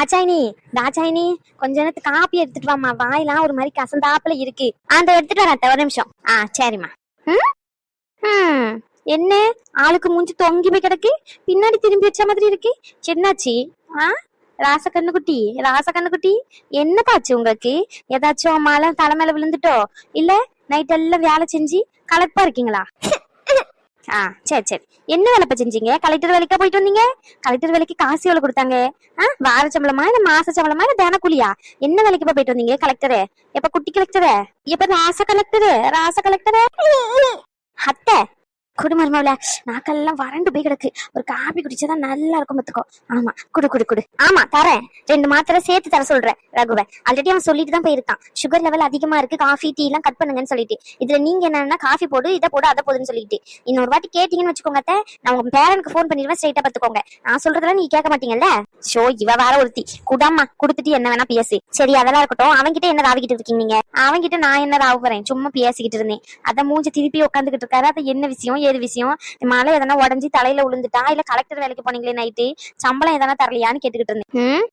தாச்சாயினி தாச்சாயினி கொஞ்ச நேரத்துக்கு காப்பி எடுத்துட்டு வாமா வாயெல்லாம் ஒரு மாதிரி கசந்தாப்புல இருக்கு. அந்த எடுத்துட்டு வரேன் அத்தை, ஒரு நிமிஷம். ஆ சரிம்மா. ம்? என்ன? ஆளுக்கு மூஞ்சி தொங்கி போய் கிடக்கு. பின்னாடி திரும்பி வச்ச மாதிரி இருக்கு. என்னாச்சு? ஆ? ராசக்கண்ணுக்குட்டி என்ன பாச்சு உங்களுக்கு? ஏதாச்சும் மழை தலைமையில விழுந்துட்டோ? இல்ல நைட் எல்லாம் வேலை செஞ்சு கலப்பா இருக்கீங்களா? ஆ சரி சரி. என்ன வேலைப்ப செஞ்சீங்க? கலெக்டர் வேலைக்கா போயிட்டு வந்தீங்க? கலெக்டர் வேலைக்கு காசு எவ்வளவு கொடுத்தாங்க? ஆ வார சம்பளமா இல்ல மாச சம்பளமா இல்ல தின கூலியா என்ன வேலைக்கு போயிட்டு வந்தீங்க கலெக்டரு எப்ப குட்டி கலெக்டரு எப்ப ராச கலெக்டரு ராச கலெக்டரு அத்தை குடுமருமாவில நாக்கெல்லாம் வறண்டு போய் கிடக்கு. ஒரு காபி குடிச்சாதான் நல்லா இருக்கும் பத்துக்கோ ஆமா குடு குடு குடு. ஆமா தரேன். ரெண்டு மாத்திரை சேர்த்து தர சொல்றேன் ரகுவன் ஆல்ரெடி அவன் சொல்லிட்டு தான் போயிருக்கான். சுகர் லெவல் அதிகமா இருக்கு காஃபி டீ எல்லாம் கட் பண்ணுங்கன்னு சொல்லிட்டு. இதுல நீங்க என்னன்னா காஃபி போடு இதை போடு அதை போடுன்னு சொல்லிட்டு. இன்னொரு வாட்டி கேட்டீங்கன்னு வச்சுக்கோங்க நான் உங்க பேரனுக்கு ஃபோன் பண்ணிடுவேன் ஸ்ட்ரைட்டா பாத்துக்கோங்க நான் சொல்றதெல்லாம் நீ கேட்க மாட்டீங்கல்ல? ஷோ இவ வேற ஒருத்தி. குடாமா குடுத்துட்டு என்ன வேணா பேசு. சரி அதெல்லாம் இருக்கட்டும். அவன்கிட்ட என்ன ராவிக்கிட்டு இருக்கீங்க நீங்க? அவன்கிட்ட நான் என்ன ராவு போறேன்? சும்மா பேசிக்கிட்டு இருந்தேன். அதான் மூஞ்சி திருப்பி உட்காந்துக்கிட்டு இருக்காரு. அது என்ன விஷயம்? ஏது விஷயம் மழை எதனா உடஞ்சி தலையில விழுந்துட்டா இல்ல கலெக்டர் வேலைக்கு போனீங்களே நைட்டு சம்பளம் எதனா தரலையான்னு கேட்டுக்கிட்டு இருந்தேன். ம்?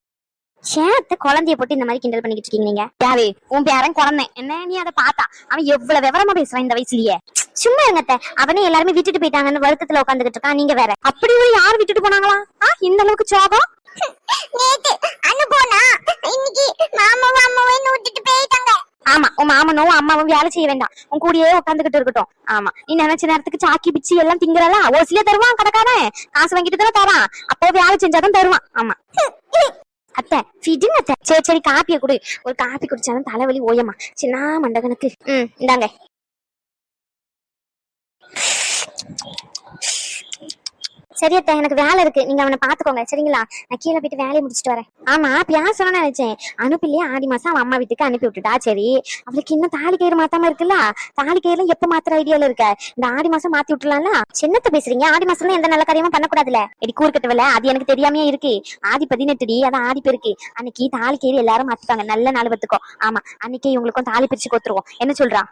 சேத்த குழந்தைய போட்டு இந்த மாதிரி கிண்டல் பண்ணிக்கிட்டு இருக்கீங்க நீங்க? யாரு? உன் பேரன் குழந்தை என்ன நீ அதை பார்த்தா? அவன் எவ்வளவு விவரமா பேசுறான் இந்த வயசுலயே? சும்மா இருங்கத்த அவனே எல்லாருமே விட்டுட்டு போயிட்டாங்கன்னு வருத்தத்துல உட்காந்துக்கிட்டு இருக்கான். நீங்க வேற. அப்படி ஒரு யார் விட்டுட்டு போனாங்களா? ஆ இந்த அளவுக்கு சோகம்? நேத்து அனு போனா இன்னைக்கு மாமாவும் அம்மாவும் விட்டுட்டு போயிட்டாங்க. ஆமா உன் மாமனும் அம்மாவும் வேலை செய்ய வேண்டாம். உன் கூடயே உட்காந்துக்கிட்டு இருக்கட்டும். ஆமா நீ நினைச்ச நேரத்துக்கு சாக்கி பிச்சி எல்லாம் திங்கறல ஓசிலே தருவான் கடைக்காரன். காசு வாங்கிட்டு தானே தரான். அப்போ வேலை செஞ்சாதான் தருவான். ஆமா. அத்தை அத்தை. சரி சரி காப்பியை கொடு. ஒரு காப்பி குடிச்சாலும் தலைவலி ஓயமா. சின்ன மண்டகனுக்கு. ம் இந்தாங்க. சரி அத்தை எனக்கு வேலை இருக்கு. நீங்க அவனை பாத்துக்கோங்க சரிங்களா? நான் கீழே போயிட்டு வேலையை முடிச்சிட்டு வரேன். ஆமா பேசணும்னு நினைச்சேன். அனுப்பிலேயே ஆடி மாசம் அவன் அம்மா வீட்டுக்கு அனுப்பி விட்டுட்டா சரி. அவளுக்கு இன்னும் தாலி கயிறு மாத்தாம இருக்குல்ல? தாலி கயிறுல எப்ப மாத்துற ஐடியால இருக்க? இந்த ஆடி மாசம் மாத்தி விட்டுலாம்ல? சின்னத்தை பேசுறீங்க? ஆடி மாசம்ல எந்த நல்ல காரியமும் பண்ணக்கூடாதுல எடி கூறுக்கட்டவில்ல அது எனக்கு தெரியாமையே இருக்கு. ஆடி பதினெட்டுடி அதான் ஆடி பெருக்கு. அன்னைக்கு தாலி கயிறு எல்லாரும் மாத்திப்பாங்க. நல்ல நாள் பத்துக்கோ ஆமா அன்னைக்கு இவங்களுக்கும் தாலி பிரிச்சு கொத்துருவோம் என்ன சொல்றான்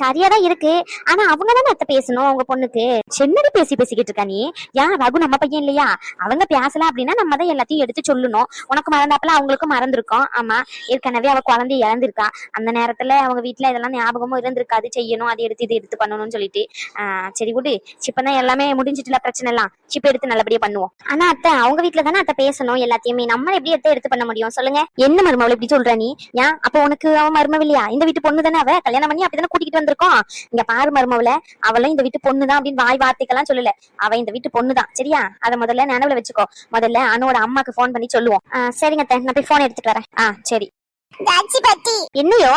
சரியாதான் இருக்கு. ஆனா அவங்க தானே அத்தை பேசணும் அவங்க பொண்ணுக்கு? சின்னடி பேசி பேசிக்கிட்டு இருக்கா நீ? ஏன் ரகு நம்ம பையன் இல்லையா? அவங்க பேசல அப்படின்னா நம்ம தான் எல்லாத்தையும் எடுத்து சொல்லணும். உனக்கு மறந்தாப்புல அவங்களுக்கும் மறந்துருக்கோம். ஆமா ஏற்கனவே அவ குழந்தை இழந்திருக்கா அந்த நேரத்துல அவங்க வீட்டுல இதெல்லாம் ஞாபகமும் இருந்திருக்காது. செய்யணும் அதை எடுத்து இது எடுத்து பண்ணணும்னு சொல்லிட்டு. ஆஹ் சரி விடு. சிப்பதான் எல்லாமே முடிஞ்சிட்டுல பிரச்சனை எல்லாம். சிப்ப எடுத்து நல்லபடியா பண்ணுவோம். ஆனா அத்தை அவங்க வீட்டுல தானே அத்தை பேசணும் எல்லாத்தையுமே. நம்ம எப்படி எடுத்து எடுத்து பண்ண முடியும்? சொல்லுங்க. என்ன மருமவளை இப்படி சொல்ற நீ? ஏன் அப்ப உனக்கு அவன் மருமவ இல்லையா? இந்த வீட்டு பொண்ணு தானே அவ? கல்யாணம் பண்ணி அப்படிதானே கூட்டிட்டு வந்திருக்கோம். இங்க பாரு மருமவளை. அவளும் இந்த வீட்டு பொண்ணு தான் அப்படின்னு வாய் வார்த்தைக்கெல்லாம் சொல்லல. அவ இந்த வீட்டு பொண்ணு தான் சரியா? அத முதல்ல நினைவுல வச்சுக்கோ. முதல்ல அனுவோட அம்மாக்கு ஃபோன் பண்ணி சொல்லுவோம். சரிங்க அத்தை. நான் போய் போன் எடுத்துட்டு வரேன். ஆ சரி. என்னையோ?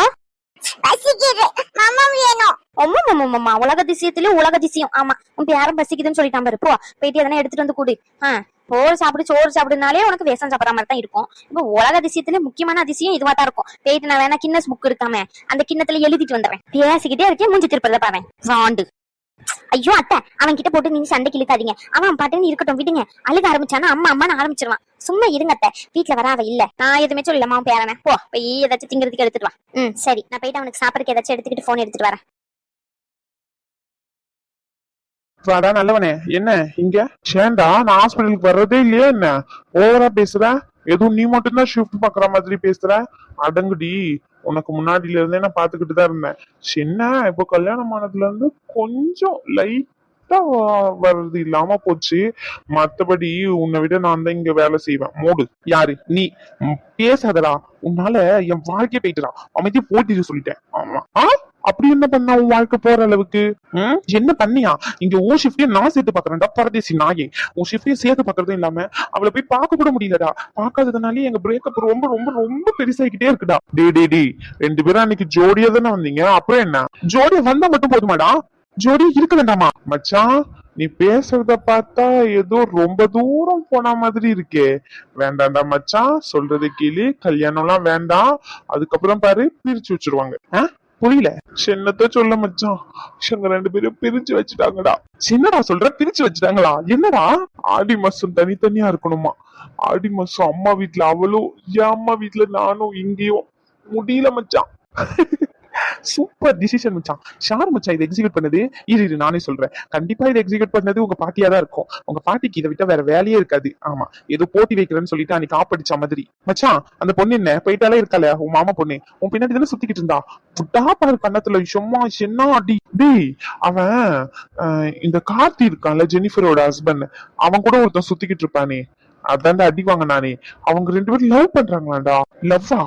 உலக அதிசயத்திலும் உலக அதிசயம். ஆமா. உன் பேரும் பசிக்குதுன்னு சொல்லிட்டான் பாரு. போ. போயிட்டு எதனா எடுத்துட்டு வந்து கூடு. சோறு சாப்பிடு சோறு சாப்பிடுனாலே உனக்கு விஷம் சாப்பிடற மாதிரி தான் இருக்கும். இப்போ உலக அதிசயத்துல முக்கியமான அதிசயம் இதுவா தான் இருக்கும். போயிட்டு நான் வேணா கின்னஸ் புக் இருக்காம. அந்த கிண்ணத்துல எழுதிட்டு வந்துடுறேன். பேசிக்கிட்டே இருக்கேன். மூஞ்சி திருப்பறத பாவேன் வாண்டு ஐயோ அத்தை அவன் கிட்ட போட்டு நீங்க சண்டைக்கு இழுக்காதீங்க. அவன் பாட்டுன்னு இருக்கட்டும் விடுங்க. அழுக ஆரம்பிச்சானா அம்மா அம்மான்னு ஆரம்பிச்சிருவான். சும்மா இருங்க அத்தை. வீட்டுல வர அவ இல்ல. நான் எதுவுமே சொல்லலாமா அவன் பேரன போ போய் ஏதாச்சும் திங்கிறதுக்கு எடுத்துட்டு வா. ம் சரி. நான் போயிட்டு அவனுக்கு சாப்பிடறதுக்கு ஏதாச்சும் எடுத்துக்கிட்டு போன் எடுத்துட்டு வரேன். வாடா நல்லவனே. என்ன இங்க? சேண்டா நான் ஹாஸ்பிட்டலுக்கு வர்றதே இல்லையா என்ன? ஓவரா பேசுறேன் எதுவும் நீ மட்டும்தான் ஷிஃப்ட் பாக்குற மாதிரி பேசுற? அடங்குடி. உனக்கு முன்னாடில இருந்தே நான் பாத்துக்கிட்டு தான் இருந்தேன். சின்ன இப்போ கல்யாணம் ஆனதுல இருந்து கொஞ்சம் லைட்டா வர்றது இல்லாம போச்சு. மத்தபடி உன்னை விட நான் தான் இங்க வேலை செய்வேன். மூடு. யாரு? நீ. பேசாதடா. உன்னால என் வாழ்க்கைய போயிட்டுடா. அமைதி போட்டிட்டு சொல்லிட்டேன். ஆமா. ஆ? அப்படி என்ன பண்ண உன் வாழ்க்கை போற அளவுக்கு? என்ன பண்ணியா? இங்க உன் ஷிஃப்டையும் நான் சேர்த்து பாக்குறேன்டா பரதேசி நாயே. உன் ஷிஃப்டையும் சேர்த்து பாக்குறதும் இல்லாம அவளை போய் பார்க்க கூட முடியலடா. பார்க்காததுனாலே எங்க பிரேக்கப் ரொம்ப ரொம்ப ரொம்ப பெருசாகிக்கிட்டே இருக்குடா. டே டே டே ரெண்டு பேரும் அன்னைக்கு ஜோடியா தானே வந்தீங்க? அப்புறம் என்ன? ஜோடியா வந்தா மட்டும் போதுமாடா? ஜோடியா இருக்க வேண்டாமா மச்சான் நீ பேசுறத பார்த்தா ஏதோ ரொம்ப தூரம் போன மாதிரி இருக்கே. வேண்டாம்டா மச்சான் சொல்றது கேளு. கல்யாணம்லாம் வேண்டாம். அதுக்கப்புறம் பாரு பிரிச்சு வச்சிருவாங்க? புரியல. சின்னத்த சொல்ல மச்சான்? இவங்க ரெண்டு பேரும் பிரிச்சு வச்சுட்டாங்கடா. சின்னடா சொல்ற? பிரிச்சு வச்சுட்டாங்களா? என்னடா? ஆடி மாசம் தனித்தனியா இருக்கணுமா? ஆடி மாசம் அம்மா வீட்ல அவளும் என் அம்மா வீட்ல நானும் இங்கேயும். முடியல மச்சான். சூப்பர் டிசிஷன் மச்சான். ஷார் மச்சான் இதை எக்ஸிக்யூட் பண்ணது. இரு இரு நானே சொல்றேன். கண்டிப்பா இதை எக்ஸிக்யூட் பண்ணது உங்க பாட்டியா தான் இருக்கும். உங்க பாட்டிக்கு இதை விட்டா வேற வேலையே இருக்காது. ஆமா. ஏதோ போட்டி வைக்கிறேன்னு சொல்லிட்டு அன்னைக்கு ஆப்படிச்ச மாதிரி. மச்சான் அந்த பொண்ணு என்ன? போயிட்டாலே இருக்கால உன் மாமா பொண்ணு. உன் பின்னாடி தானே சுத்திக்கிட்டு இருந்தா? புட்டா பாரு கண்ணத்துல சும்மா என்ன அடி. டேய் அவன் ஆஹ், இந்த கார்த்தி இருக்கான்ல ஜெனிஃபரோட ஹஸ்பண்ட் அவன் கூட ஒருத்தன் சுத்திக்கிட்டு இருப்பானே. அதான்டா அடிவாங்க நானே அவங்க ரெண்டு பேரும் லவ் பண்றாங்களாடா லவ்வா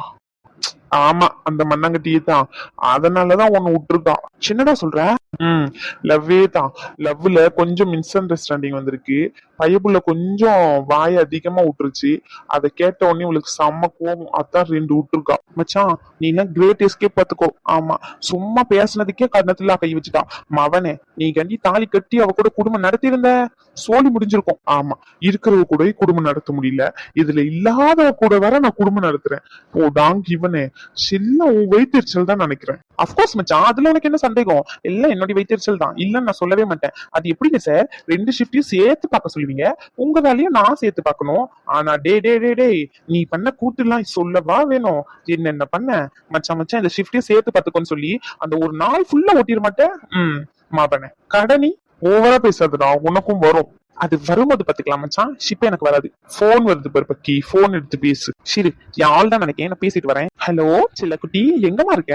ஆமா அந்த மண்ணாங்கட்டியே தான். அதனாலதான் உன்னை விட்டுருக்கான். சின்னடா சொல்ற? ம் லவ்வே தான். லவ்ல கொஞ்சம் மிஸ் அண்டர்ஸ்டாண்டிங் வந்திருக்கு. பையப்புள்ள கொஞ்சம் வாய் அதிகமா விட்டுருச்சு. அதை கேட்ட உடனே இவளுக்கு செம்ம கோவம் அதான் ரெண்டு விட்டுருக்கா. மச்சான் நீ என்ன கிரேட் எஸ்கேப் பார்த்துக்கோ. ஆமா சும்மா பேசுனதுக்கே கன்னத்துல கை வச்சுட்டா மவனே நீ கண்டி தாலி கட்டி அவ கூட குடும்பம் நடத்தியிருந்த? சோழி முடிஞ்சிருக்கும். ஆமா இருக்கிறவ கூட குடும்பம் நடத்த முடியல. இதுல இல்லாத கூட வர நான் குடும்பம் நடத்துறேன். ஓ டாங் இவனே. சில்ல உன் வைத்தறிச்சல் தான் நினைக்கிறேன். அப்கோர்ஸ் மச்சான் அதுல உனக்கு என்ன சந்தேகம்? எல்லாம் என்னுடைய வைத்தறிச்சல் தான். இல்லன்னு நான் சொல்லவே மாட்டேன். அது எப்படிங்க சார் ரெண்டு ஷிஃப்டையும் சேர்த்து பார்க்க சொல்லுவீங்க? உங்க வேலையும் நான் சேர்த்து பார்க்கணும். ஆனா டே டே டே டே நீ பண்ண கூட்டுலாம் சொல்லவா வேணும்? என்னென்ன பண்ண? மச்சான் மச்சான் இந்த ஷிஃப்டையும் சேர்த்து பார்த்துக்கோன்னு சொல்லி அந்த ஒரு நாள் ஃபுல்லா ஓட்டிட மாட்டேன்? ம் மாப்பண்ண கடனி ஓவரா பேசாதடா. உனக்கும் வரும். அது வரும்போது பாத்துக்கலாம் மச்சான். ஷிப் எனக்கு வராது. போன் வருது பாரு பக்கி போன் எடுத்து பேசு. சரி யாழ் தான் நினைக்கிறேன். நான் பேசிட்டு வரேன். ஹலோ சில குட்டி எங்கம்மா இருக்க?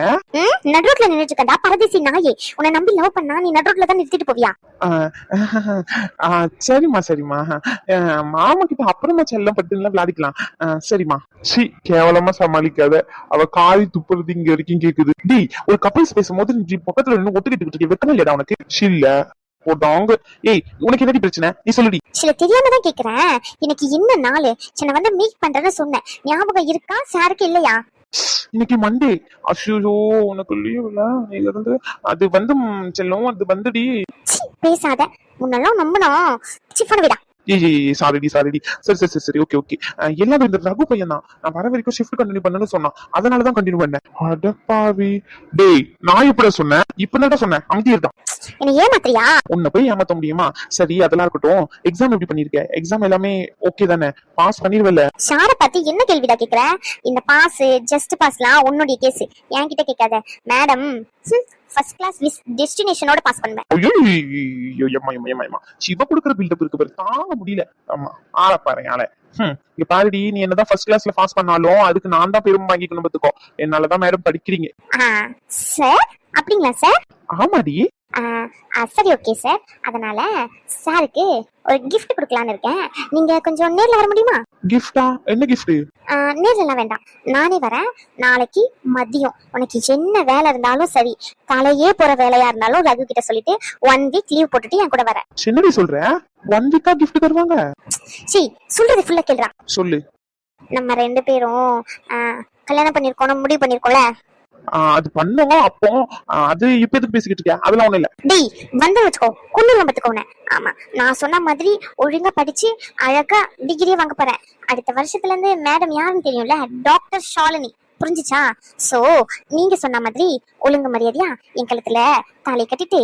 நடுரோட்ல நின்னுட்டு இருக்கா பரதேசி நாயே. உன்னை நம்பி லவ் பண்ணா நீ நடுரோட்ல தான் நிறுத்திட்டு போவியா? சரிம்மா சரிம்மா. மாமா கிட்ட அப்புறமா செல்லம் பட்டுலாம் விளையாடிக்கலாம். சரிம்மா. சி கேவலமா சமாளிக்காத. அவ காதி துப்புறது இங்க வரைக்கும் கேக்குது. டி ஒரு கப்பல்ஸ் பேசும்போது நீ பக்கத்துல நின்னு ஒத்துக்கிட்டு இருக்க வெக்கமா இல்லையா உனக்கு? இல்ல போட்டாங்க. ஏய் உனக்கு என்னடி பிரச்சனை? நீ சொல்லுடி. சில தெரியாம தான் கேக்குறேன். இன்னைக்கு என்ன நாள். சின்ன வந்து மீட் பண்றேன்னு சொன்னேன். ஞாபகம் இருக்கா? சாருக்கு இல்லையா? இன்னைக்கு மண்டே அஷோ உனக்கு லீவ்ல இதுல இருந்து அது வந்து செல்லம். அது வந்துடி. பேசாத. முன்னெல்லாம் நம்பணும். சிஃபன் விடா. ஏய் சாரிடி சாரிடி சரி சரி சரி சரி ஓகே ஓகே எல்லாரும் இந்த ரகு பையன் தான். நான் வர வரைக்கும் ஷிஃப்ட் கண்டினியூ பண்ணணும்னு சொன்னான். அதனால தான் கண்டினியூ பண்ணேன். அடப்பாவி. டேய் நான் எப்படா சொன்னேன்? இப்ப சொன்னேன். அமைதியர் தான் என்ன ஏமாத்திரியா உன்னை போய் ஏமாத்த முடியுமா? சரி அதெல்லாம் இருக்கட்டும். எக்ஸாம் எப்படி பண்ணிருக்க எக்ஸாம் எல்லாமே ஓகே தானே. பாஸ் பண்ணிருவல ஷார பத்தி என்ன கேள்விடா கேக்குற? இந்த பாஸ் ஜஸ்ட் பாஸ்லாம் உன்னுடைய கேஸ் என்கிட்ட கேட்காத. மேடம் ஃபர்ஸ்ட் கிளாஸ் விஸ் டெஸ்டினேஷனோட பாஸ் பண்ணுவேன். ஐயோ எம்மா எம்மா எம்மா எம்மா சிவ கொடுக்குற பில்டப் இருக்கு பாரு. தாங்க முடியல. ஆமா ஆள பாரு ஆள. இங்க பாருடி நீ என்னதான் ஃபர்ஸ்ட் கிளாஸ்ல பாஸ் பண்ணாலும் அதுக்கு நான் தான் பெருமை வாங்கிக்கணும் பாத்துக்கோ. என்னாலதான் மேடம் படிக்கிறீங்க. சார் அப்படிங்களா சார் ஆமாடி. சரி ஓகே சார் அதனால சாருக்கு ஒரு gift கொடுக்கலான்னு இருக்கேன். நீங்க கொஞ்சம் நேர்ல வர முடியுமா? கிஃப்டா என்ன கிஃப்ட் நேர்லலாம் வேண்டாம். நானே வரேன். நாளைக்கு மதியம். உனக்கு என்ன வேலை இருந்தாலும் சரி. காலையே போற வேலையா இருந்தாலும் ரகு கிட்ட சொல்லிட்டு ஒன் வீக் லீவ் போட்டுட்டு என் கூட வர சின்னடி சொல்ற? ஒன் வீக்கா கிஃப்ட் தருவாங்க? சி சொல்றது ஃபுல்லா கேள்றா சொல்லு. நம்ம ரெண்டு பேரும் கல்யாணம் பண்ணிருக்கோம் முடிவு பண்ணிருக்கோம்ல? அது பண்ணவும் அப்போ அது இப்ப எதுக்கு பேசிக்கிட்டு இருக்க? அதெல்லாம் ஒண்ணும் இல்ல. டேய் வந்து வச்சுக்கோ குன்னூர் பத்துக்கோனே ஆமா நான் சொன்ன மாதிரி ஒழுங்கா படிச்சு அழகா டிகிரியே வாங்க போறேன். அடுத்த வருஷத்துல இருந்து மேடம் யாருன்னு தெரியும்ல? டாக்டர் ஷாலினி. புரிஞ்சுச்சா? சோ நீங்க சொன்ன மாதிரி ஒழுங்கு மரியாதையா என் கழுத்துல தாலி கட்டிட்டு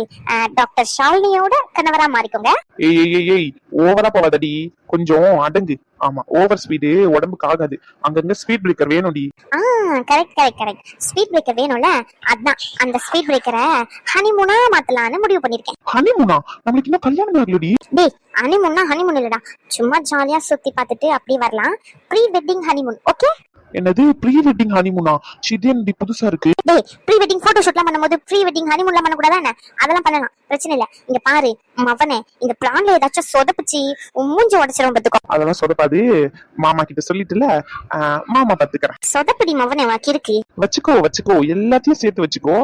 டாக்டர் ஷாலினியோட கணவரா மாறிக்கோங்க. ஏய் ஏய் ஏய் ஓவரா போவாதடி கொஞ்சம் அடங்கு. ஆமா ஓவர் ஸ்பீடு உடம்புக்கு ஆகாது. அங்கங்க ஸ்பீட் பிரேக்கர் வேணும்டி. ஆ correct correct correct speed breaker வேணும்ல? அதான் அந்த ஸ்பீட் பிரேக்கரை ஹனிமூனா மாத்தலாம்னு முடிவு பண்ணிருக்கேன். ஹனிமூனா நம்மளுக்கு இன்னும் கல்யாணம் ஆகலடி. டேய் ஹனிமூன்னா ஹனிமூன் இல்லடா. சும்மா ஜாலியா சுத்தி பார்த்துட்டு அப்படியே வரலாம். ப்ரீ வெட்டிங் ஹனிமூன் ஓகே என்னது? ப்ரீ வெட்டிங் ஹனிமூனா இது என்னடி புதுசா இருக்கு? டேய் ப்ரீ வெட்டிங் போட்டோ ஷூட்லாம் பண்ணும்போது ப்ரீ வெட்டிங் ஹனிமூன்லாம் பண்ணக்கூடாதா என்ன? அதெல்லாம் பண்ணலாம். பிரச்சனை இல்ல. இங்க பாரு மவனே இந்த பிளான்ல ஏதாச்சும் சொதப்பிச்சு மூஞ்சி உடச்சிரும் பத்துக்கோ. அதெல்லாம் சொதப்பாது. மாமா கிட்ட சொல்லிட்டுல மாமா பாத்துக்கிறேன். சொதப்படி மவனே வாக்கி இருக்கு. வச்சுக்கோ வச்சுக்கோ. எல்லாத்தையும் சேர்த்து வச்சுக்கோ.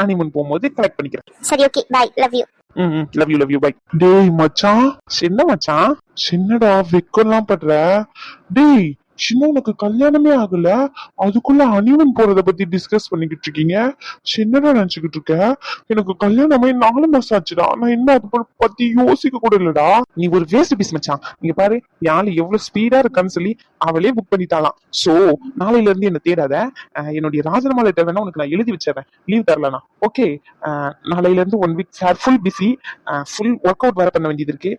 ஹனிமூன் போகும்போது கலெக்ட் பண்ணிக்கிறேன். சரி okay bye love you hmm love you love you bye டேய் மச்சான். சின்ன மச்சான். சின்னடா வெக்கம்லாம் பண்ற. டேய் சின்னவனுக்கு கல்யாணமே ஆகல. அதுக்குள்ள அனிவன் போறத பத்தி டிஸ்கஸ் பண்ணிக்கிட்டு இருக்கீங்க. சின்னடா நினைச்சுக்கிட்டு இருக்க? எனக்கு கல்யாணமே நாலு மாசம் ஆச்சுடா. நான் என்ன அது பத்தி யோசிக்க கூட இல்லடா. நீ ஒரு வேஸ்ட் பீஸ் மச்சான். நீங்க பாரு யாழ் எவ்வளவு ஸ்பீடா இருக்கான்னு சொல்லி அவளே புக் பண்ணிட்டாலாம் சோ நாளையில இருந்து என்ன தேடாத. என்னுடைய ராஜினாமா லெட்டர் வேணா உனக்கு நான் எழுதி வச்சிடறேன். லீவ் தரலனா ஓகே நாளையில இருந்து one week full busy full work out வேற பண்ண வேண்டியது இருக்கு.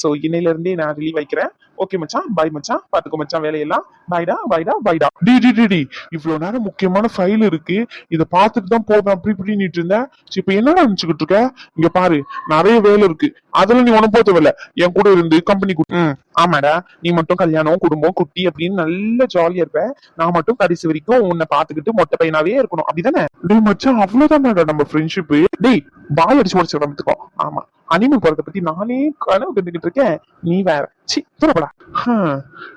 ஸோ இன்னையில இருந்தே நான் ரிலீவ் வைக்கிறேன் ஓகே மச்சான். பாய் மச்சான். பாத்துக்கோ மச்சான் வேலையெல்லாம். பாய்டா பாய்டா பாய்டா டி டி. டி டி இவ்வளவு நேரம் முக்கியமான ஃபைல் இருக்கு. இத பார்த்துட்டு தான் போவேன். அப்படி இப்படின்னு இருந்தேன் சரி, இப்ப என்னடா நினைச்சுக்கிட்டு இருக்க? இங்க பாரு நிறைய வேலை இருக்கு. அதுல நீ உனக்கு தேவையில்ல. என் கூட இருந்து கம்பெனி ம் ஆமாடா. நீ மட்டும் கல்யாணம் குடும்பம் குட்டி அப்படின்னு நல்ல ஜாலியா இருப்ப. நான் மட்டும் கடைசி வரைக்கும் உன்னை பாத்துக்கிட்டு மொட்டை பையனாவே இருக்கணும். அப்படிதானே? டேய் மச்சான் அவ்வளவுதான் நம்ம ஃப்ரெண்ட்ஷிப் டேய் பாய் அடிச்சு முடிச்சு கிளம்பிட்டுக்கோ ஆமா. அனிமன் போறத பத்தி நானே கனவு கண்டுகிட்டு இருக்கேன். நீ வேற. சி தூரப்படா.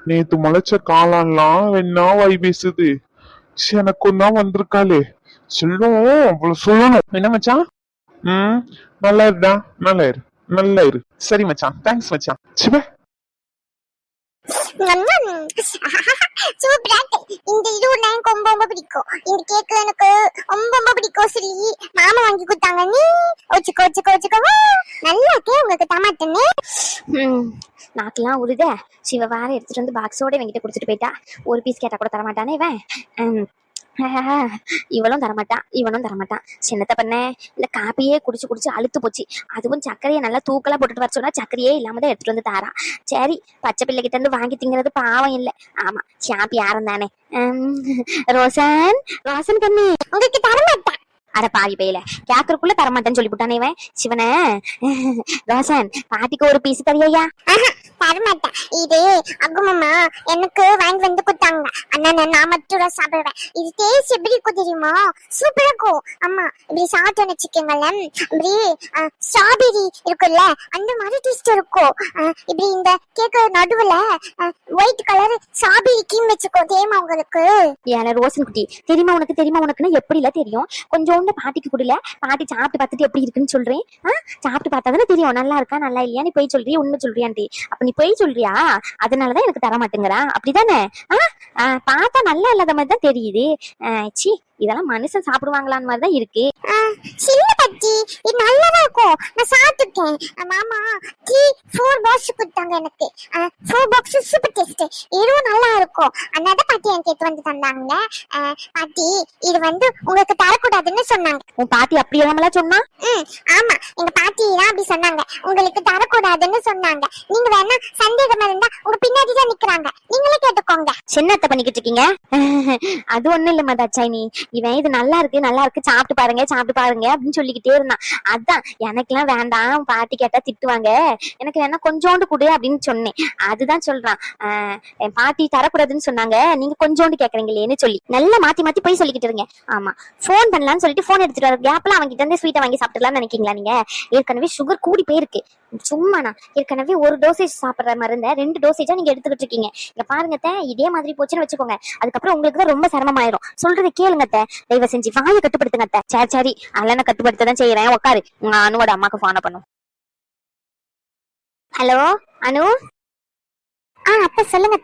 நேத்து முளைச்ச காலம்லாம் என்ன வாய் பேசுது? ச்சே, எனக்கும் தான் வந்திருக்காளே. சொல்லும் அவ்வளவு சொல்லணும். என்ன மச்சான்? ம் நல்லா இருடா. நல்லா இரு. நல்லா இரு. சரி மச்சான். தேங்க்ஸ் மச்சான். சிவ இந்த இது எனக்கு ரொம்ப ரொம்ப பிடிக்கும். இந்த கேக்கு எனக்கு ரொம்ப ரொம்ப பிடிக்கும் சொல்லி மாமா வாங்கி கொடுத்தாங்க. நீ வச்சுக்கோ வச்சுக்கோ வச்சுக்கோவா நல்லா கே உங்களுக்கு தமாட்டன்னு நாக்கெல்லாம் உருத சிவ வேற எடுத்துட்டு வந்து பாக்ஸோட என்கிட்ட கொடுத்துட்டு போயிட்டா. ஒரு பீஸ் கேட்டா கூட தரமாட்டானே இவன். இவளும் தரமாட்டான் இவனும் தரமாட்டான் சின்னத்த பண்ண. இல்லை காப்பியே குடிச்சு குடிச்சு அழுத்து போச்சு. அதுவும் சர்க்கரையை நல்லா தூக்கலா போட்டுட்டு வர சொன்னா சர்க்கரையே இல்லாம தான் எடுத்துட்டு வந்து தாரான் சரி பச்சை பிள்ளைகிட்ட இருந்து வாங்கி திங்கிறது பாவம் இல்ல. ஆமா சாப்பி யாரும் தானே ரோசன் ரோசன் கண்ணி. உங்களுக்கு தரமாட்டான் அட பாவி பையில. கேக்குறக்குள்ள தரமாட்டேன்னு சொல்லி விட்டானே இவன். சிவன. ரோசன் பாட்டிக்கு ஒரு பீஸ் தரியா தரமாட்டேன் இது அகுமாமா எனக்கு வாங்கி வந்து கொடுத்தாங்க. அண்ணா நான் மட்டும் தான் சாப்பிடுவேன். இது டேஸ்ட் எப்படி இருக்கும் தெரியுமா? சூப்பரா இருக்கும். அம்மா இப்படி சாப்பிட்டோன்னு வச்சுக்கோங்களேன். இப்படி ஸ்ட்ராபெரி இருக்குல்ல அந்த மாதிரி டேஸ்ட் இருக்கும். இப்படி இந்த கேக்கு நடுவுல ஒயிட் கலர் ஸ்ட்ராபெரி கீம் வச்சுக்கோ. தெரியுமா உங்களுக்கு? ஏல ரோசன் குட்டி தெரியுமா உனக்கு? தெரியுமா உனக்குன்னு? எப்படில தெரியும்? கொஞ்சோண்டு பாட்டிக்கு குடில. பாட்டி சாப்பிட்டு பார்த்துட்டு எப்படி இருக்குன்னு சொல்றேன். ஆ சாப்பிட்டு பார்த்தா தானே தெரியும். நல்லா இருக்கா நல்லா இல்லையா? நீ போய் சொல்றியா? உண்மை சொல்றியான்ட்டு. அப்ப நீ போய் சொல்றியா? அதனாலதான் எனக்கு தர மாட்டேங்கிறா. அப்படிதானே? ஆ பார்த்தா நல்லா இல்லாத மாதிரி தான் தெரியுது. சி இதெல்லாம் மனுஷன் சாப்பிடுவாங்களான்னு மாதிரி தான் இருக்கு சின்ன பச்சி இது நல்லதா இருக்கும். நான் சாப்பிட்டுருக்கேன். மாமா த்ரீ ஃபோர் பாக்ஸ் கொடுத்தாங்க எனக்கு ஃபோர் பாக்ஸ் சூப்பர் டேஸ்ட் இதுவும் நல்லா இருக்கும் அதனால பாட்டி எனக்கு எடுத்து வந்து தந்தாங்க பாட்டி இது வந்து உங்களுக்கு தரக்கூடாதுன்னு சொன்னாங்க. உன் பாட்டி அப்படி இல்லாமலாம் சொன்னா? ம் ஆமா. எங்க பாட்டி தான் அப்படி சொன்னாங்க. உங்களுக்கு தரக்கூடாதுன்னு சொன்னாங்க. நீங்க வேணா சந்தேகமா இருந்தா உங்க பின்னாடி தான் நிக்கிறாங்க. நீங்களே கேட்டுக்கோங்க. சின்னத்தை பண்ணிக்கிட்டு இருக்கீங்க? அது ஒண்ணும் இல்ல மதாச்சாய் இவன் இது நல்லா இருக்கு நல்லா இருக்கு. சாப்பிட்டு பாருங்க சாப்பிட்டு பாருங்க அப்படின்னு சொல்லிக்கிட்டே இருந்தான். அதான் எனக்கெல்லாம் வேண்டாம். பாட்டி கேட்டா திட்டுவாங்க. எனக்கு வேணா கொஞ்சோண்டு கொடு அப்படின்னு சொன்னேன். அதுதான் சொல்றான். என் பாட்டி தரக்கூடாதுன்னு சொன்னாங்க. நீங்க கொஞ்சோண்டு கேக்குறீங்களேன்னு சொல்லி. நல்லா மாத்தி மாத்தி போய் சொல்லிக்கிட்டு இருங்க. ஆமா. ஃபோன் பண்ணலாம்னு சொல்லிட்டு போன் எடுத்துட்டு வர கேப்ல அவங்க கிட்ட இருந்து ஸ்வீட்டை வாங்கி சாப்பிட்டுலாம்னு நினைக்கீங்களா நீங்க? ஏற்கனவே சுகர் கூடி போயிருக்கு. சும்மாண்ணா. ஏற்கனவே ஒரு டோசேஜ் சாப்பிடுற மருந்த ரெண்டு டோசேஜா நீங்க எடுத்துக்கிட்டு இருக்கீங்க. இங்க பாருங்க இதே மாதிரி போச்சுன்னு வச்சுக்கோங்க. அதுக்கப்புறம் உங்களுக்கு தான் ரொம்ப சிரமமாயிரும். சொல்றதை கேளுங்க தயவு செஞ்சு வாயை கட்டுப்படுத்துங்க சரி சரி. அதெல்லாம் கட்டுப்படுத்த தான் செய்யறேன் உட்காரு. உங்க அனுவோட அம்மாக்கு போன பண்ணும். ஹலோ அனு? ஆ அப்ப சொல்லுங்க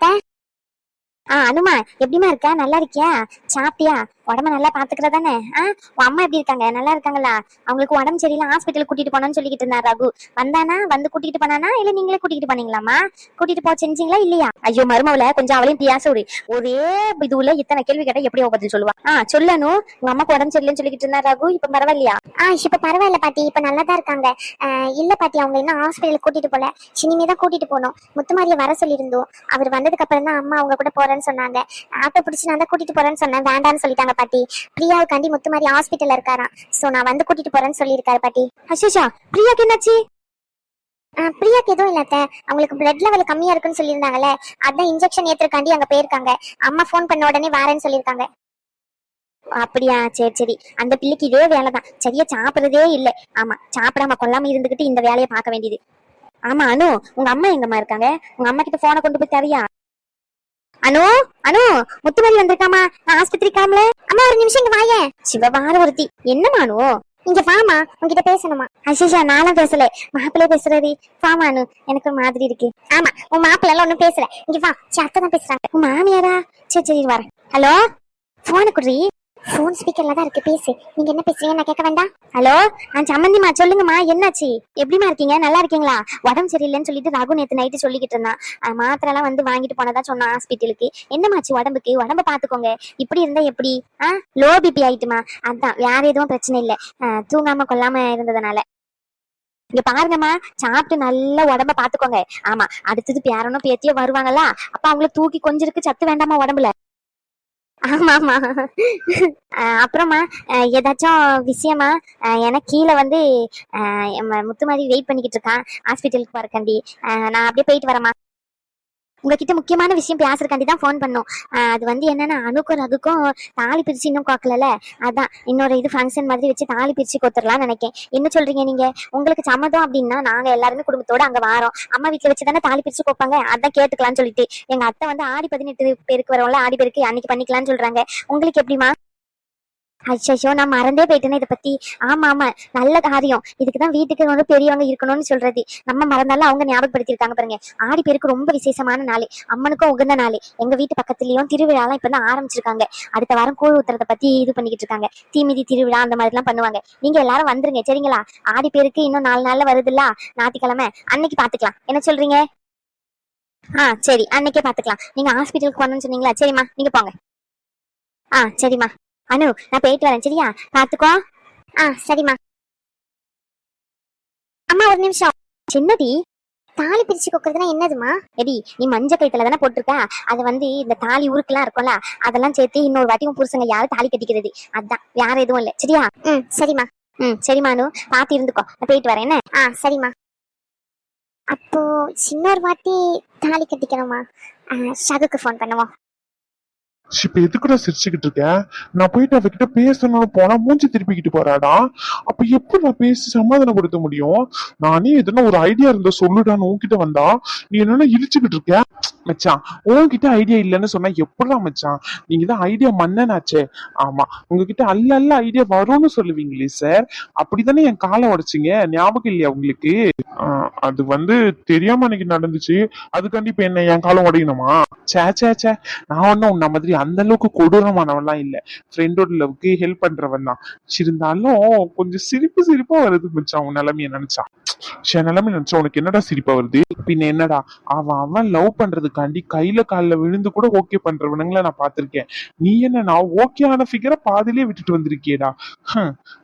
ஆ அனுமா எப்படிமா இருக்க? நல்லா இருக்கியா? சாப்பிட்டியா? உடம்ப நல்லா பாத்துக்கிறதானே ஆ உன் அம்மா எப்படி இருக்காங்க? நல்லா இருக்காங்களா? அவங்களுக்கு உடம்பு சரியில்லை ஹாஸ்பிட்டல் கூட்டிட்டு போனோம்னு சொல்லிக்கிட்டு இருந்தா ரகு. வந்தானா? வந்து கூட்டிட்டு போனானா? இல்ல நீங்களே கூட்டிட்டு போனீங்களாமா கூட்டிட்டு போக செஞ்சீங்களா இல்லையா? ஐயோ மருமவுல கொஞ்சம் அவளையும் பியாச விடு ஒரே இதுல இத்தனை கேள்வி கேட்டா எப்படி அவ பதில் சொல்லுவா? ஆ சொல்லணும். உங்க அம்மாக்கு உடம்பு சரியில்லைன்னு சொல்லிக்கிட்டு இருந்தா ரகு இப்ப பரவாயில்லையா? ஆ இப்ப பரவாயில்ல பாட்டி. இப்ப நல்லா தான் இருக்காங்க. அஹ் இல்ல பாட்டி அவங்க இன்னும் ஹாஸ்பிட்டல் கூட்டிட்டு போல. சினிமே தான் கூட்டிட்டு போனோம் முத்துமாரிய வர சொல்லியிருந்தோம். அவர் வந்ததுக்கு அப்புறம் தான் அம்மா அவங்க கூட போறேன்னு சொன்னாங்க. ஆட்டோ பிடிச்சி நான் தான் கூட்டிட்டு போறேன்னு சொன்னேன். வேண்டாம்னு சொல்லிட்டாங்க பாட்டி. பிரியாவுக்காண்டி முத்துமாரி ஹாஸ்பிட்டல்ல இருக்காராம். சோ நான் வந்து கூட்டிட்டு போறேன்னு சொல்லியிருக்காரு பாட்டி. அஷிஷா பிரியாக்கு என்னாச்சு? பிரியாக்கு எதுவும் இல்லாத அவங்களுக்கு பிளட் லெவல் கம்மியா இருக்குன்னு சொல்லியிருந்தாங்கல்ல. அதான் இன்ஜெக்ஷன் ஏத்துறக்காண்டி அங்க போயிருக்காங்க. அம்மா ஃபோன் பண்ண உடனே வரேன்னு சொல்லியிருக்காங்க. அப்படியா? சரி சரி. அந்த பிள்ளைக்கு இதே வேலைதான். சரியா சாப்பிடுறதே இல்ல. ஆமா சாப்பிடாம கொல்லாம இருந்துகிட்டு இந்த வேலையை பார்க்க வேண்டியது. ஆமா அனு உங்க அம்மா எங்கம்மா இருக்காங்க? உங்க அம்மா கிட்ட போனை கொண்டு போய் தரியா அனு அனு முத்துமதி வந்திருக்காமா? நான் ஆஸ்பத்திரி காமல அம்மா ஒரு நிமிஷம் இங்க வாய. சிவபார ஒருத்தி. என்னம்மா அனு? இங்க வாமா உங்ககிட்ட பேசணுமா? அசிஷா நானும் பேசல. மாப்பிள்ளை பேசுறது பாமா அனு. எனக்கு ஒரு மாதிரி இருக்கு. ஆமா உன் மாப்பிள்ள எல்லாம் ஒண்ணும் பேசல. இங்க வா. சே அத்தை தான் பேசுறாங்க. உன் மாமியாரா? சரி சரி வரேன். ஹலோ? போன குடுறி? ஃபோன் ஸ்பீக்கர்ல தான் இருக்கு பேசு. நீங்க என்ன பேசுறீங்க நான் கேட்க வேண்டாம்? ஹலோ நான் சம்மந்திமா சொல்லுங்கம்மா என்னாச்சு? எப்படிமா இருக்கீங்க? நல்லா இருக்கீங்களா? உடம்பு சரியில்லைன்னு சொல்லிட்டு ரகு நேத்து நைட்டு சொல்லிக்கிட்டு இருந்தான். ஆ, மாத்திரை எல்லாம் வந்து வாங்கிட்டு போனதா சொன்னான் ஹாஸ்பிட்டலுக்கு என்னமாச்சு உடம்புக்கு? உடம்ப பாத்துக்கோங்க இப்படி இருந்தா எப்படி? ஆ லோ பிபி ஆயிட்டுமா. அதான் வேற எதுவும் பிரச்சனை இல்லை. தூங்காம கொல்லாம இருந்ததுனால. இங்க பாருங்கம்மா சாப்பிட்டு நல்லா உடம்ப பாத்துக்கோங்க ஆமா அடுத்தது பேரனும் பேத்தியோ வருவாங்கல்ல அப்ப அவங்கள தூக்கி கொஞ்சிருக்கு சத்து வேண்டாமா உடம்புல? ஆமா ஆமா அப்புறமா ஏதாச்சும் விஷயமா எனக்கு கீழே வந்து முத்து மாதிரி வெயிட் பண்ணிக்கிட்டு இருக்கான். ஹாஸ்பிட்டலுக்கு வரக்கண்டி நான் அப்படியே போயிட்டு வரேம்மா. உங்ககிட்ட முக்கியமான விஷயம் பேசுறதுக்காண்டி தான் ஃபோன் பண்ணோம். அது வந்து என்னன்னா அணுக்கும் ரகுக்கும் தாலி பிரிச்சு இன்னும் கோக்கலல அதான் இன்னொரு இது ஃபங்க்ஷன் மாதிரி வச்சு தாலி பிரிச்சு கொத்துடலாம்னு நினைக்கேன். என்ன சொல்றீங்க நீங்க? உங்களுக்கு சம்மதம் அப்படின்னா நாங்க எல்லாருமே குடும்பத்தோட அங்க வாரோம். அம்மா வீட்டுல வச்சு தானே தாலி பிரிச்சு கோப்பாங்க அதான் கேட்டுக்கலாம்னு சொல்லிட்டு. எங்க அத்தை வந்து ஆடி பதினெட்டு பேருக்கு வரோம்ல ஆடி பேருக்கு அன்னைக்கு பண்ணிக்கலாம்னு சொல்றாங்க. உங்களுக்கு எப்படிமா அச்சோ நான் மறந்தே போயிட்டேனே இதை பத்தி. ஆமா ஆமா. நல்ல காரியம். இதுக்குதான் வீட்டுக்கு வந்து பெரியவங்க இருக்கணும்னு சொல்றது. நம்ம மறந்தாலும் அவங்க ஞாபகப்படுத்திருக்காங்க பாருங்க. ஆடி பேருக்கு ரொம்ப விசேஷமான நாள். அம்மனுக்கும் உகந்த நாள். எங்க வீட்டு பக்கத்துலயும் திருவிழாலாம் இப்பதான் ஆரம்பிச்சிருக்காங்க. அடுத்த வாரம் கூழ் ஊத்துறத பத்தி இது பண்ணிக்கிட்டு இருக்காங்க. தீமிதி திருவிழா அந்த மாதிரி எல்லாம் பண்ணுவாங்க. நீங்க எல்லாரும் வந்துருங்க சரிங்களா? ஆடி பேருக்கு இன்னும் நாலு நாள்ல வருதுல்ல? ஞாயிற்றுக்கிழமை. அன்னைக்கு பாத்துக்கலாம். என்ன சொல்றீங்க? ஆ சரி. அன்னைக்கே பாத்துக்கலாம். நீங்க ஹாஸ்பிட்டலுக்கு போனோம்னு சொன்னீங்களா? சரிம்மா நீங்க போங்க. ஆ சரிம்மா. அனு நான் போயிட்டு வரேன் சரியா? பாத்துக்கோ ஆ சரிம்மா. அம்மா ஒரு நிமிஷம். சின்னதி தாலி பிரிச்சு கொக்குறதுனா என்னதுமா எடி நீ மஞ்ச கைத்துல தானே போட்டிருக்க? அது வந்து இந்த தாலி உருக்கெல்லாம் இருக்கும்ல அதெல்லாம் சேர்த்து இன்னொரு வாட்டி உன் புருஷங்க யாரும் தாலி கட்டிக்கிறது? அதான் வேற எதுவும் இல்ல சரியா? ம் சரிம்மா. ம் சரிமானு பாத்து இருந்துக்கோ. நான் போயிட்டு வரேன் என்ன? ஆ சரிம்மா. அப்போ சின்னொரு வாட்டி தாலி கட்டிக்கிறோமா ஷகுக்கு ஃபோன் பண்ணுவோம். இப்ப எதுக்குடா சிரிச்சுக்கிட்டு இருக்க? நான் போயிட்டு அவகிட்ட பேசணும்னு போனா மூஞ்சி திருப்பிக்கிட்டு போறாடா? அப்ப எப்படி நான் பேசி சமாதானப்படுத்த முடியும்? நானே எதுனா ஒரு ஐடியா இருந்தா சொல்லுடான்னு உன்கிட்ட வந்தா நீ என்னன்னா இழிச்சுக்கிட்டு இருக்க? மச்சான் உன்கிட்ட ஐடியா இல்லைன்னு சொன்னா எப்படா மச்சான்? நீங்க தான் ஐடியா மன்னனாச்சே. ஆமா உங்ககிட்ட அல்ல அல்ல ஐடியா வரும்னு சொல்லுவீங்களே சார் அப்படித்தானே என் காலை உடைச்சிங்க? ஞாபகம் இல்லையா உங்களுக்கு? ஆஹ், அது வந்து தெரியாம அன்னைக்கு நடந்துச்சு. அதுக்காண்டி இப்ப என்ன என் காலம் உடையணுமா? சே சே சே நான் ஒன்னும் உன்ன மாதிரி அந்த அளவுக்கு கொடூரமானவன்லாம் இல்ல. ஃப்ரெண்டோட லவ்க்கு ஹெல்ப் பண்றவன் தான். இருந்தாலும் கொஞ்சம் சிரிப்பு சிரிப்பா வருது மச்சான் உன் நிலைமைய நினைச்சா சரி நிலைமை நினைச்சா உனக்கு என்னடா சிரிப்பா வருது? பின்ன என்னடா? அவன் அவன் லவ் பண்றதுக்காண்டி கையில கால்ல விழுந்து கூட ஓகே பண்றவனுங்கள நான் பார்த்திருக்கேன். நீ என்ன நான் ஓகே ஆன ஃபிகரை பாதிலே விட்டுட்டு வந்திருக்கியடா?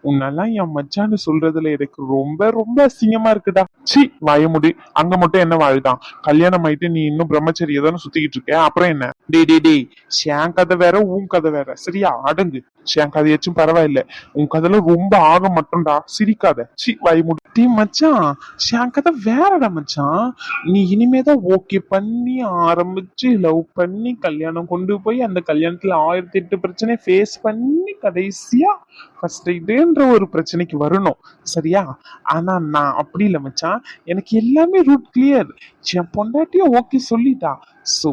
உன்னெல்லாம் என் மச்சான்னு சொல்றதுல எனக்கு ரொம்ப ரொம்ப அசிங்கமா இருக்குடா. சி வயமுடி அங்க மட்டும் என்ன வாழ்தான் கல்யாணம் ஆயிட்டு நீ இன்னும் பிரம்மச்சரிய தானே சுத்திக்கிட்டு இருக்க? அப்புறம் என்ன? டே டே டேய் ஷேன் கதை வேற உன் கதை வேற. சரியா? அடங்கு. ஷேன் கதையாச்சும் பரவாயில்ல. உன் கதையில ரொம்ப ஆக மட்டும்டா. சிரிக்காத. சி வாயமுடி டே மச்சான் ஷேன் கதை வேறடா மச்சான். நீ இனிமேதான் ஓகே பண்ணி ஆரம்பிச்சு லவ் பண்ணி கல்யாணம் கொண்டு போய் அந்த கல்யாணத்துல ஆயிரத்தி எட்டு பிரச்சனை ஃபேஸ் பண்ணி கடைசியா ஃபர்ஸ்ட் இதுன்ற ஒரு பிரச்சனைக்கு வரணும். சரியா? ஆனா நான் அப்படி இல்லை மச்சான். எனக்கு எல்லாமே ரூட் கிளியர் என் பொண்டாட்டியும் ஓகே சொல்லிட்டா. சோ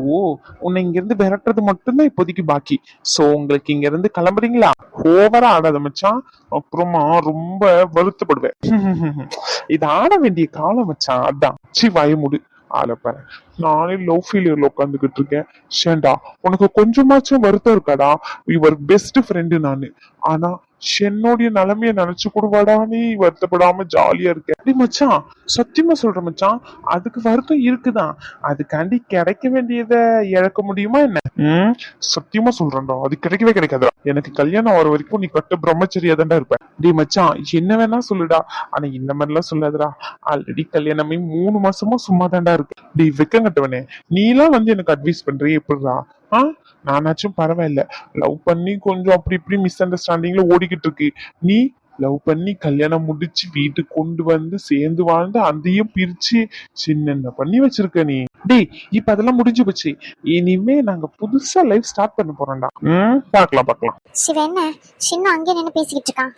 உன்னை இங்க இருந்து விரட்டுறது மட்டும்தான் இப்போதைக்கு பாக்கி. சோ உங்களுக்கு இங்க இருந்து கிளம்புறீங்களா ஓவரா ஆடாத மச்சான். அப்புறமா ரொம்ப வருத்தப்படுவேன். இது ஆட வேண்டிய காலம் மச்சான். அதான். சி வாயமுடு ஆளப்பாரு நானே லவ் ஃபீலியர்ல உட்காந்துக்கிட்டு இருக்கேன். ஷேண்டா உனக்கு கொஞ்சமாச்சும் வருத்தம் இருக்காடா? யுவர் பெஸ்ட் ஃப்ரெண்டு நானு. ஆனா என்னுடைய நிலைமைய நினைச்சு கூடவாடா நீ வருத்தப்படாம ஜாலியா இருக்க. அப்படி மச்சான் சத்தியமா சொல்ற மச்சான் அதுக்கு வருத்தம் இருக்குதான் அதுக்காண்டி கிடைக்க வேண்டியத இழக்க முடியுமா என்ன? உம் சத்தியமா சொல்றேன்டா அது கிடைக்கவே கிடைக்காதுடா. எனக்கு கல்யாணம் வர வரைக்கும் நீ கட்ட பிரம்மச்சரியா தான்டா இருப்ப. டேய் மச்சான் என்ன வேணா சொல்லுடா ஆனா இந்த மாதிரி எல்லாம் சொல்லாதடா. ஆல்ரெடி கல்யாணமே மூணு மாசமா சும்மா தான்டா இருக்கு. டேய் வெக்கங்கட்டவனே நீலாம் வந்து எனக்கு அட்வைஸ் பண்றீ எப்படிடா? ஆ? நானாச்சும் பரவாயில்ல. லவ் பண்ணி கொஞ்சம் அப்படி இப்படி மிஸ் அண்டர்ஸ்டாண்டிங்ல ஓடிக்கிட்டு இருக்கு நீ லவ் பண்ணி கல்யாணம் முடிச்சு வீட்டுக்கு கொண்டு வந்து சேர்ந்து வாழ்ந்து அதையும் பிரிச்சு சின்ன பண்ணி வச்சிருக்க நீ. டேய் இப்ப அதெல்லாம் முடிஞ்சு போச்சு. இனிமே நாங்க புதுசா லைஃப் ஸ்டார்ட் பண்ண போறோம்டா. ம்? பார்க்கலாம் பார்க்கலாம். சிவ என்ன? சின்ன அங்கே நின்று பேசிக்கிட்டு இருக்கான்.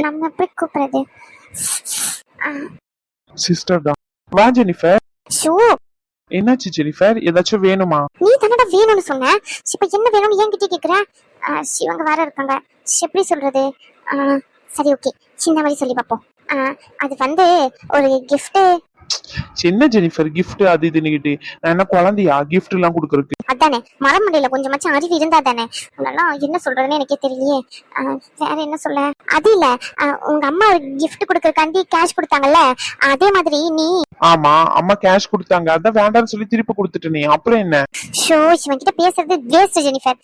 நம்ம எப்படி கூப்பிடுறது? சிஸ்டர் தான் வா ஜெனிஃபர் ஷூ! என்னாச்சு ஜெனிஃபர் ஏதாச்சும் வேணுமா? நீ தானடா வேணும்னு சொன்ன. இப்ப என்ன வேணும்னு என்கிட்ட கேக்குற? சிவங்க வேற இருக்காங்க. எப்படி சொல்றது? சரி ஓகே. சின்ன மாதிரி சொல்லி பார்ப்போம் அது வந்து ஒரு gift சின்ன ஜெனிஃபர் gift அது இதுன்னுகிட்டு நான் என்ன குழந்தையா? Gift எல்லாம் கொடுக்கறதுக்கு. அதானே மரமண்டையில கொஞ்சமாச்சும் அறிவு இருந்தா தானே? உன்னெல்லாம் என்ன சொல்றதுன்னு எனக்கே தெரியலையே. வேற என்ன சொல்ல? அது இல்ல உங்க அம்மா ஒரு gift கொடுக்கறதுக்காண்டி கேஷ் கொடுத்தாங்கல்ல? அதே மாதிரி நீ ஆமா அம்மா கேஷ் கொடுத்தாங்க. அதான் வேண்டாம்னு சொல்லி திருப்பி கொடுத்துட்டேனே அப்புறம் என்ன? ஷோ இவன் கிட்ட பேசுறது வேஸ்ட் ஜெனிஃபர்.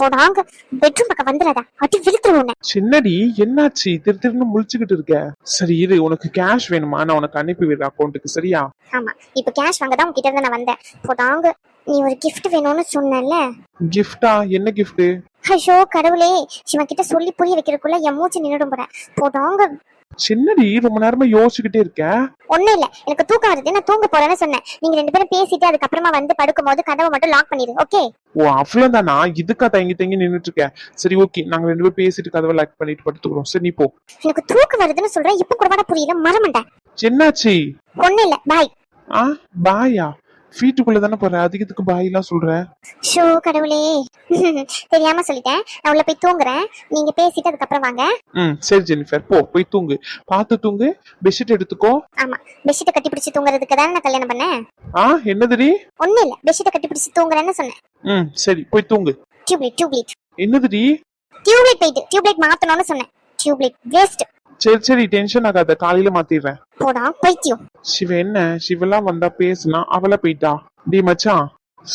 போடாங்க பெட்ரூம் பக்கம் வந்துடாத. அடி விழுத்துருவோம் சின்னடி என்னாச்சு? திரு திருன்னு முழிச்சுக்கிட்டு இருக்க. சரி இரு. உனக்கு கேஷ் வேணுமா? நான் உனக்கு அனுப்பி விடுறேன் அக்கௌண்ட்டுக்கு சரியா? ஆமா. இப்ப கேஷ் வாங்க தான் உங்ககிட்ட இருந்து நான் வந்தேன். போடாங்க நீ ஒரு gift வேணும்னு சொன்னல கிஃப்டா என்ன கிஃப்ட் ஐயோ கடவுளே. சிவன் கிட்ட சொல்லி புரிய வைக்கிறதுக்குள்ள என் மூச்சு நின்னுடும் போறேன் போடாங்க சின்னடி ரொம்ப நேரமா யோசிச்சுக்கிட்டே இருக்க ஒண்ணும் இல்ல. எனக்கு தூக்கம் வருது. நான் தூங்க போறேன்னு சொன்னேன். நீங்க ரெண்டு பேரும் பேசிட்டு அதுக்கப்புறமா வந்து படுக்கும் போது கதவை மட்டும் லாக் பண்ணிடு ஓகே ஓ அவ்வளவுதானா? இதுக்கா தங்கி தங்கி நின்னுட்டு இருக்க சரி ஓகே நாங்க ரெண்டு பேரும் பேசிட்டு கதவை லாக் பண்ணிட்டு படுத்துக்கிறோம். சரி நீ போ. எனக்கு தூக்கம் வருதுன்னு சொல்றேன். இப்ப கூட புரியல. மறமண்டேன் என்னாச்சு? ஒண்ணும் இல்ல. பாய் ஆ பாயா வீட்டுக்குள்ள தானே போற? அதிகத்துக்கு பாய் எல்லாம் சொல்ற? ஷோ கடவுளே. தெரியாம சொல்லிட்டேன். நான் உள்ள போய் தூங்குறேன். நீங்க பேசிட்டு அதுக்கப்புறம் வாங்க. ம் சரி ஜெனிஃபர். போ போய் தூங்கு. பார்த்து தூங்கு. பெட்ஷீட் எடுத்துக்கோ. ஆமா. பெட்ஷீட்டை கட்டி பிடிச்சு தூங்குறதுக்கு தானே நான் கல்யாணம் பண்ணேன்? ஆ என்னதுடி? ஒண்ணும் இல்ல. பெட்ஷீட்டை கட்டி பிடிச்சு தூங்குறேன்னு சொன்னேன். ம் சரி போய் தூங்கு. டியூப்லைட் டியூப்லைட் என்னதுடி? டியூப்லைட் போயிட்டு டியூப்லைட் மாத்தணும்னு சொன்னேன். டியூப்லைட் வேஸ்ட் சரி சரி டென்ஷன் ஆகாத. காலையில மாத்திடுறேன். போடா பைத்தியம் சிவ என்ன? சிவெல்லாம் வந்தா பேசுனா அவள போயிட்டா. டி மச்சான்.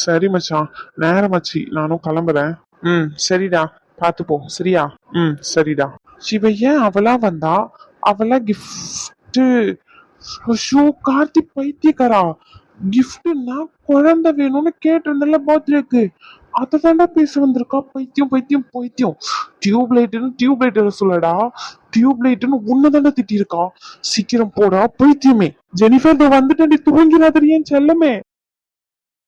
சரி மச்சான். நேரமாச்சு நானும் கிளம்புறேன். ம் சரிடா. பாத்து போ சரியா? ம் சரிடா. சிவ ஏன் அவளா வந்தா? அவளா கிஃப்ட் ஷோ கார்த்தி பைத்தியக்காரா? கிஃப்ட்னா குழந்தை வேணும்னு கேட்டிருந்தல பர்த்டேக்கு அதை தாண்டா பேச வந்திருக்கா? பைத்தியம் பைத்தியம் பைத்தியம். டியூப் லைட்டுன்னு டியூப் லைட் சொல்லடா. டியூப் லைட்னு உன்னதாண்டா திட்டிருக்கா சீக்கிரம் போடா பைத்தியமே. ஜெனிஃபர் வந்துட்டு வந்துட்டேன் தூங்கிறாதடி செல்லமே.